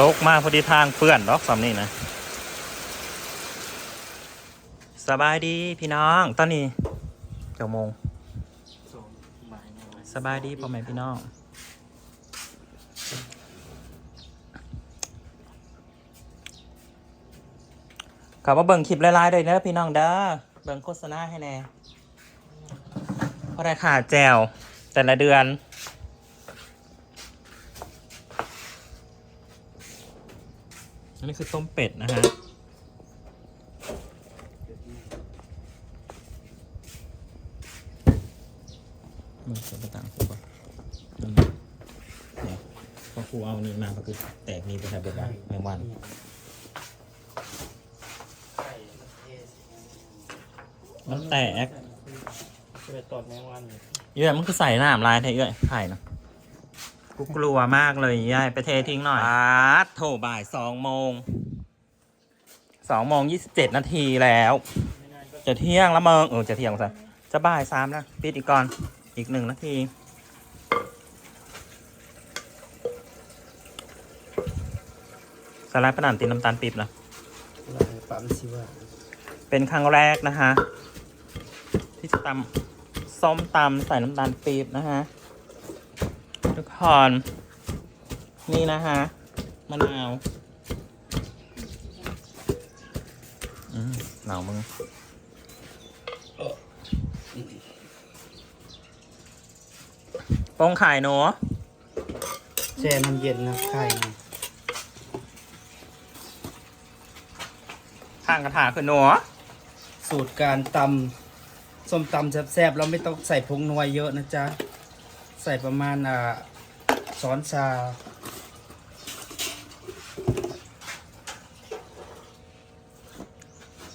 ตกมากพอดีทางเปื้อนดอกสำนี่นะสบายดีพี่น้อง ตอนนี้เจ้าโมงสบายดีพ่อแม่พี่น้องขับว่าเบิ่งคลิปไลายๆเลยเด้อพี่น้องเด้อเบิ่งโฆษณาให้แน่เพราะได้ขาดแจวแต่ละเดือน อันนี้คือต้มเป็ดนะฮะมันจะไปต่างคู่ก่อนนั่นนะเนี่ยพอครูเอาอันนี้มาก็คือแตกนี้ไปทำเป็นว่าแมงวันมันแตกจะไปตอดแมงวันอยู่เยอะมันคือใส่น้ำลายไทยเอ้ยไข่นะ กูกลัวมากเลยยายไปเททิ้งหน่อยอาโถบ่ายสองโมงสองโมงยี่สิบเจ็ดนาทีแล้ว จะเที่ยงแล้วเมิงเออจะเที่ยงซะจะบ่ายสามนะปิดอีกก่อนอีกหนึ่งนาทีสไลด์ปะนันตีน้ำตาลปี๊บนะปั๊มสิว่าเป็นครั้งแรกนะฮะที่จะตำส้มตำใส่น้ำตาลปี๊บนะฮะ ทุกคนนี่นะฮะมะนาวอืมหนาวมึงปองไข่หนูแช่น้ำเย็นนะไข่นะข้างกระถาคือหนูสูตรการตำส้มตำแซ่บๆเราไม่ต้องใส่ผงนัวเยอะนะจ๊ะ ใส่ประมาณอ่า ช้อนชา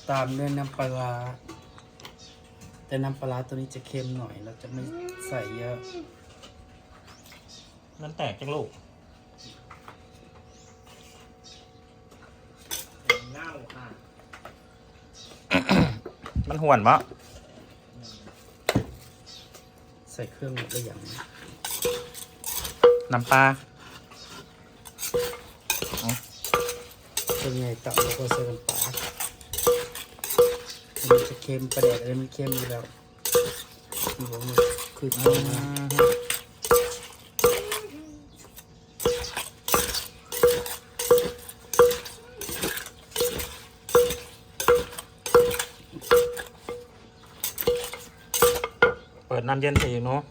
ตามด้วยน้ำปลาร้าแต่น้ำปลาร้าตัวนี้จะเค็มหน่อย เราจะไม่ใส่เยอะนั่นแตกจังลูกเน่าค่ะ มันห่วนปะใส่เครื่องหมดแล้วอย่าง น้ำปลาส่วนใหญ่ตับแล้วก็ใส่น้ำปลามันจะเค็มประเด็ดอะไรมันเค็มอยู่แล้วมีหัวมันคืออืเค็มนะมเปิดน้ำเย็นใส่อีกเนาะ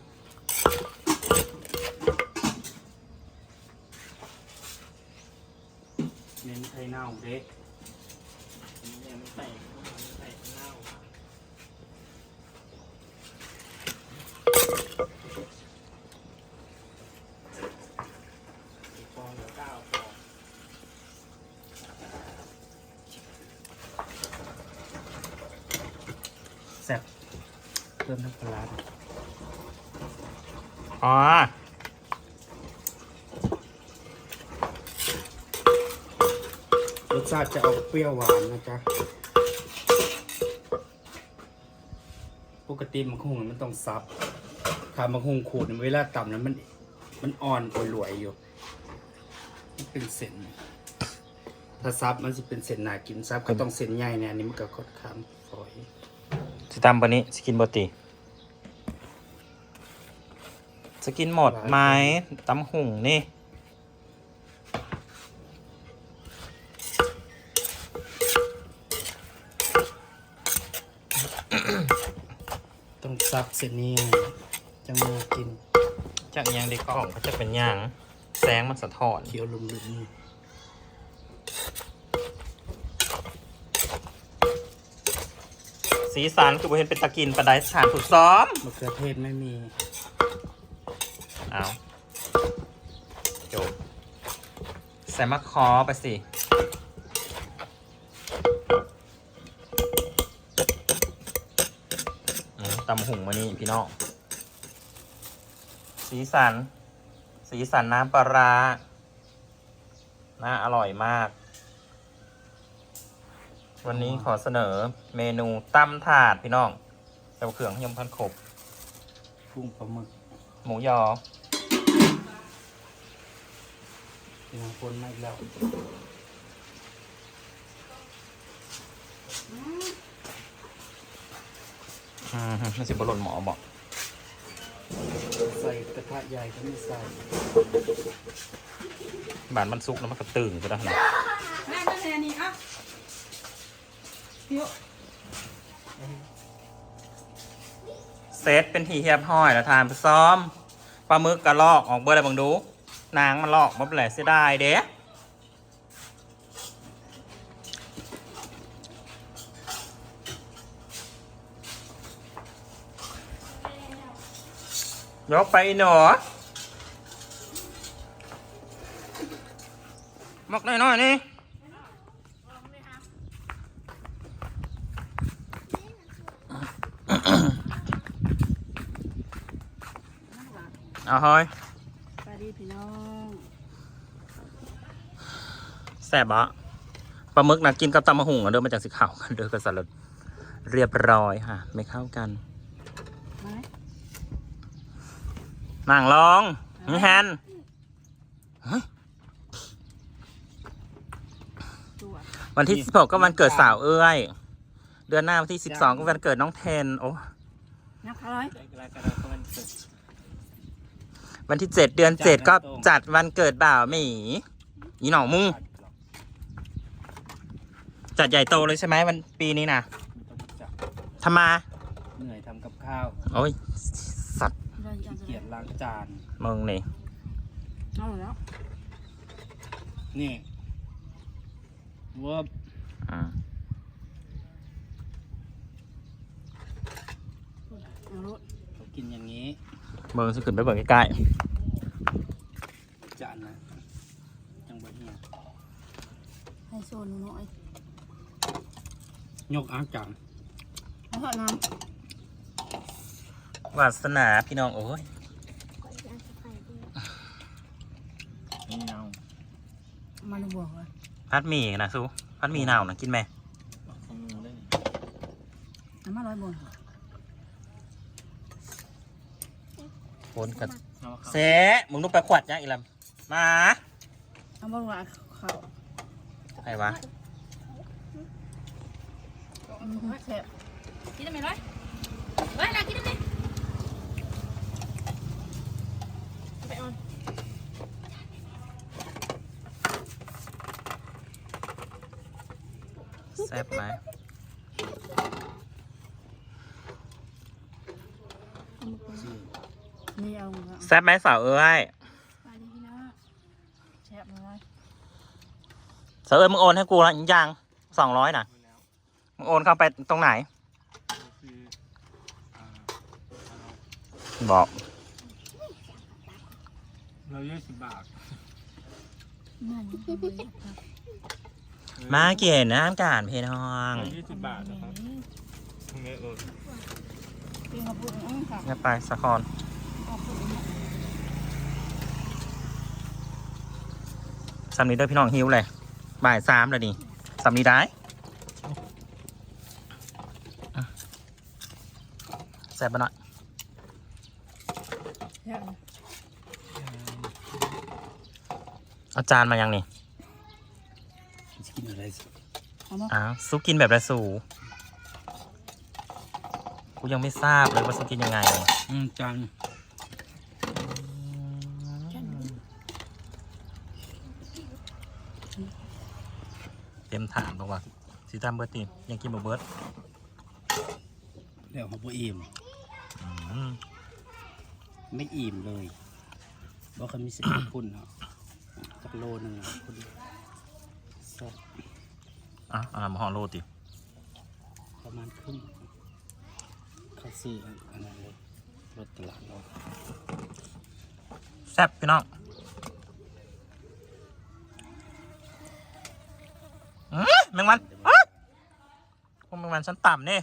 เน้นไข่เน่าเด็กเนี่ยมันแตกมันแตกเน่าอีกฟองเหลือเก้าฟองแซ่บเพิ่มน้ำปลาร้า อ๋อ รส ชาติจะออกเปรี้ยวหวานนะจ๊ะ ปกติมันคงมันต้องซับถ้ามันคงขูดเวลาต่ำนั้นมัน มันอ่อนรวยอยู่ มันเป็นเส้น ถ้าซับมันจะเป็นเส้นหนากินซับก็ต้องเส้นใหญ่เนี่ยอันนี้มันก็ค่อนข้างฝอยสิตามปนนี้สกินบติสกินหมดไหมตำหุ่งนี่ ต้อง ซับเส้นนี้จังมากินจากยางเด็กกล่องก็จะเป็นยางแสงมันสะท้อนเคี้ยวลุ่มๆนี่สีสันคือบ่เห็นเป็นตะกินปลาไดสถานถูกซ้อมมะเขือเทศไม่มีเอาจบใส่มะคอไปสิ อืม ตำหุ่งมานี่พี่น้อง สีสัน สีสันน้ำปลาร้าน่าอร่อยมาก วันนี้ขอเสนอเมนูตำถาดพี่น้องแต่ว่าเครื่องยมพันขบพุ่งปลาหมึก หมูยอเป็นคนมาอีกแล้ว อืมมันสิบหล่นหมอบอก ใส่กระทะใหญ่ก็ไม่ใส่บานมันซุกแล้วมันก็ตึงก็ได้นะแม่นั่นแหละนี่อะเดี๋ยวเซตเป็นทีเฮียบห้อยแล้วทานไปซ้อมปลาหมึกกระลอกออกเบอร์อะไรบังดู นางมันลอกมาเป็นแหละเสียดายเด้ ยกไปอีหนอมอกหน่อยๆนี่เอาเฮ้ยสวัสดีพี่น้องแซ่บอะปลาหมึกนะกินกับตำมะหุงอะเดินมาจากสีขาวกันเดินกันสลัดเรียบร้อยค่ะ ไม่เข้ากัน มาไหม นั่งลองนี่แฮนตัววันที่16ก็วันเกิดสาวเอ้ย เดือนหน้าวันที่12ก็วันเกิดน้องเทน โอ้นักอะไรวันที่7เดือน7ก็จัดวันเกิดบ่าวหมีอีหนองมุงจัดใหญ่โตเลยใช่ไหมวันปีนี้นะไม่ต้องจับทำไมา เหนื่อยทำกับข้าว โอ้ย สัตว์ เราจะเกลียดล้างจานมึงนี่เอาแล้วนี่เว่าอืมเอารถเขากินอย่างนี้มึงสิขึ้นไปเบิกใกล้จานนะจังบะเฮียให้โซนหน่อยยกอ้างจานแล้วก็น้ๆ วาสนาพี่น้องโอ้ยนี่เนาำมาเลยบวกเลยพัดหมี่นะซูพัดหมี่หนาวนะกินไหมของหนูได้น้ำมาร้อยบวกโคนกับเอามาเซะมึงลูกไปขวัดยังอีลำมาเอาบวกว่าเขาใครวะ อืมแซ่บกินได้ไหมร้อยร้อยนะกินได้ไหมไปเออน แซ่บไหมนี่เอาแซ่บไหมสาวเอ้ยไปดีพี่น้องแซ่บเลยสาวเอ้ยมึงโอนให้กูแล้วยังสองร้อยนะมึงโอนเข้าไปตรงไหนคืออ่าบอกเรายี่สิบบาท นั่น มาเกียรติน้ำการเพนองยี่สิบบาทนะครับพรุ่งนี้เออพี่เขาพูดอืมค่ะเนี่ยไปสะคอนเอาพูดสำนีเด้อพี่น้องหิวเลยบ่ายสามแล้วนี่สำนีได้อะแซ่บปะหน่อยแซ่บเอาจานมายังนี่จะกิน อะไรสิเอามาอ้าวซุปกินแบบไรสูกูยังไม่ทราบเลยว่าซุปกินยังไง อืมจานเต็มถามบอกว่าสีตามเบิร์ตตียังกินบะเบิร์ตแล้วของพ่ออิ่มอืมไม่อิ่มเลยบอกเขามีสิบพุ่นเนาะสักโลหนึงอะ พุ่นแซ่บอะเอันนั้นมาห่อโรตีประมาณครึ่งเขาซื้ออันนั้นเลยรถตลาดเราแซ่บพี่น้องอื้อแมงวันอ๊ะพวกแมงวันฉันต่ำเนี่ย